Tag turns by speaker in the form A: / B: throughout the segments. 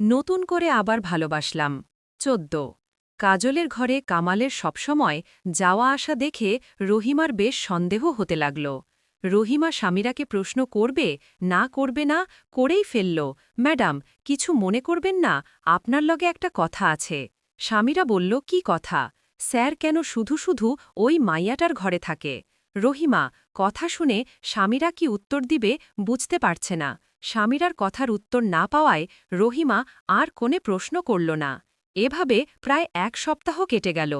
A: নতুন করে আবার ভালোবাসলাম। চোদ্দ। কাজলের ঘরে কামালের সবসময় যাওয়া আসা দেখে রহিমার বেশ সন্দেহ হতে লাগল। রহিমা স্বামীরাকে প্রশ্ন করবে, না করবে না, করেই ফেলল। ম্যাডাম, কিছু মনে করবেন না, আপনার লগে একটা কথা আছে। স্বামীরা বলল, কি কথা? স্যার কেন শুধু শুধু ওই মাইয়াটার ঘরে থাকে? রহিমা, কথা শুনে স্বামীরা কি উত্তর দিবে বুঝতে পারছে না। স্বামীরার কথার উত্তর না পাওয়ায় রহিমা আর কোনে প্রশ্ন করল না। এভাবে প্রায় এক সপ্তাহ কেটে গেল।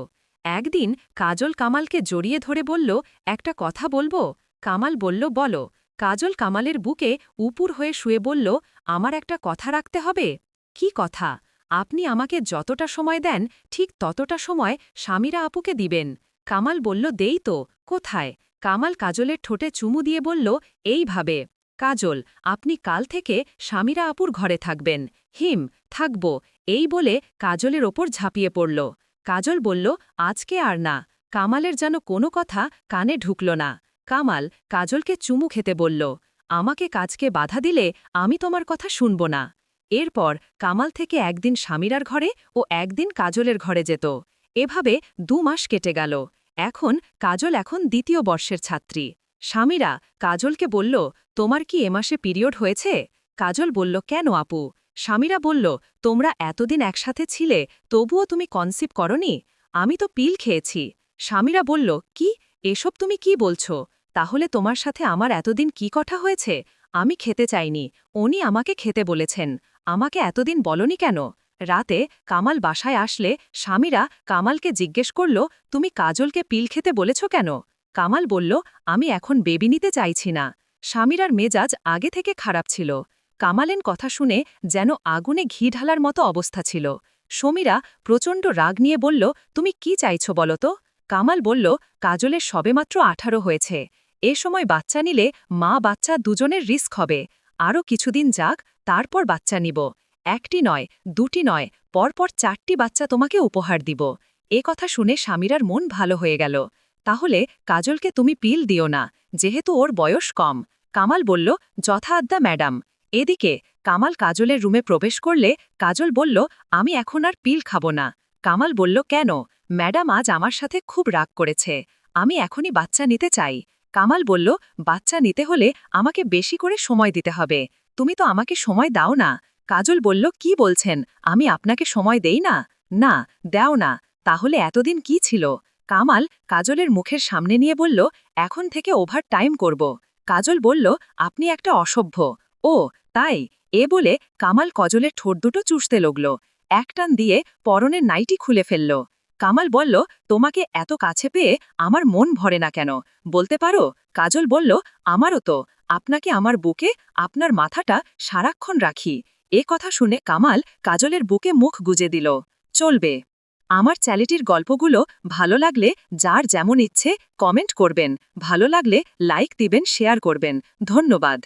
A: একদিন কাজল কামালকে জড়িয়ে ধরে বলল, একটা কথা বলব? কামাল বলল, বলো। কাজল কামালের বুকে উপুর হয়ে শুয়ে বলল, আমার একটা কথা রাখতে হবে? কি কথা? আপনি আমাকে যতটা সময় দেন, ঠিক ততটা সময় স্বামীরা আপুকে দিবেন। কামাল বলল, দেই তো, কোথায়? কামাল কাজলের ঠোঁটে চুমু দিয়ে বলল, এইভাবে। কাজল, আপনি কাল থেকে স্বামীরা আপুর ঘরে থাকবেন। হিম, থাকব। এই বলে কাজলের ওপর ঝাঁপিয়ে পড়ল। কাজল বলল, আজকে আর না। কামালের যেন কোনো কথা কানে ঢুকল না। কামাল কাজলকে চুমু খেতে বলল, আমাকে কাজকে বাধা দিলে আমি তোমার কথা শুনব না। এরপর কামাল থেকে একদিন স্বামীরার ঘরে ও একদিন কাজলের ঘরে যেত। এভাবে দু মাস কেটে গেল। এখন কাজল এখন দ্বিতীয় বর্ষের ছাত্রী। স্বামীরা, কাজলকে বলল, তোমার কি এ মাসে পিরিয়ড হয়েছে? কাজল বলল, কেন আপু? স্বামীরা বলল, তোমরা এতদিন একসাথে ছিলে, তবুও তুমি কনসিভ করনি? আমি তো পিল খেয়েছি। স্বামীরা বলল, কি? এসব তুমি কি বলছো? তাহলে তোমার সাথে আমার এতদিন কি কথা হয়েছে? আমি খেতে চাইনি। উনি আমাকে খেতে বলেছেন। আমাকে এতদিন বলনি কেন? রাতে কামাল বাসায় আসলে স্বামীরা কামালকে জিজ্ঞেস করল, তুমি কাজলকে পিল খেতে বলেছ কেন? কামাল বলল, আমি এখন বেবি নিতে চাইছি না। স্বামীরার মেজাজ আগে থেকে খারাপ ছিল। কামালেন কথা শুনে যেন আগুনে ঘি ঢালার মতো অবস্থা ছিল। সমীরা প্রচণ্ড রাগ নিয়ে বলল, তুমি কি চাইছ বলো তো? কামাল বলল, কাজলের সবেমাত্র আঠারো হয়েছে। এ সময় বাচ্চা নিলে মা বাচ্চা দুজনের রিস্ক হবে। আরও কিছুদিন যাক, তারপর বাচ্চা নিব। একটি নয়, দুটি নয়, পরপর চারটি বাচ্চা তোমাকে উপহার দিব। এ কথা শুনে স্বামীরার মন ভালো হয়ে গেল। তাহলে কাজলকে তুমি পিল দিও না, যেহেতু ওর বয়স কম। কামাল বলল, যথা আদ্যা, ম্যাডাম। এদিকে কামাল কাজলের রুমে প্রবেশ করলে কাজল বলল, আমি এখন আর পিল খাব না। কামাল বলল, কেন? ম্যাডাম আজ আমার সাথে খুব রাগ করেছে। আমি এখনই বাচ্চা নিতে চাই। কামাল বলল, বাচ্চা নিতে হলে আমাকে বেশি করে সময় দিতে হবে। তুমি তো আমাকে সময় দাও না। কাজল বলল, কি বলছেন? আমি আপনাকে সময় দেই না? না, দাও না। তাহলে এতদিন কি ছিল? কামাল কাজলের মুখের সামনে নিয়ে বলল, এখন থেকে ওভার টাইম করব। কাজল বলল, আপনি একটা অসভ্য। ও, তাই? এ বলে কামাল কজলের ঠোঁট দুটো চুষতে লগল। একটান দিয়ে পরনের নাইটি খুলে ফেলল। কামাল বলল, তোমাকে এত কাছে পেয়ে আমার মন ভরে না কেন? বলতে পারো? কাজল বলল, আমারও তো। আপনাকে আমার বুকে, আপনার মাথাটা সারাক্ষণ রাখি। এ কথা শুনে কামাল কাজলের বুকে মুখ গুজে দিল। চলবে। আমার চ্যালিটির গল্পগুলো ভালো লাগলে, যার যেমন ইচ্ছে কমেন্ট করবেন। ভালো লাগলে লাইক দিবেন শেয়ার করবেন। ধন্যবাদ।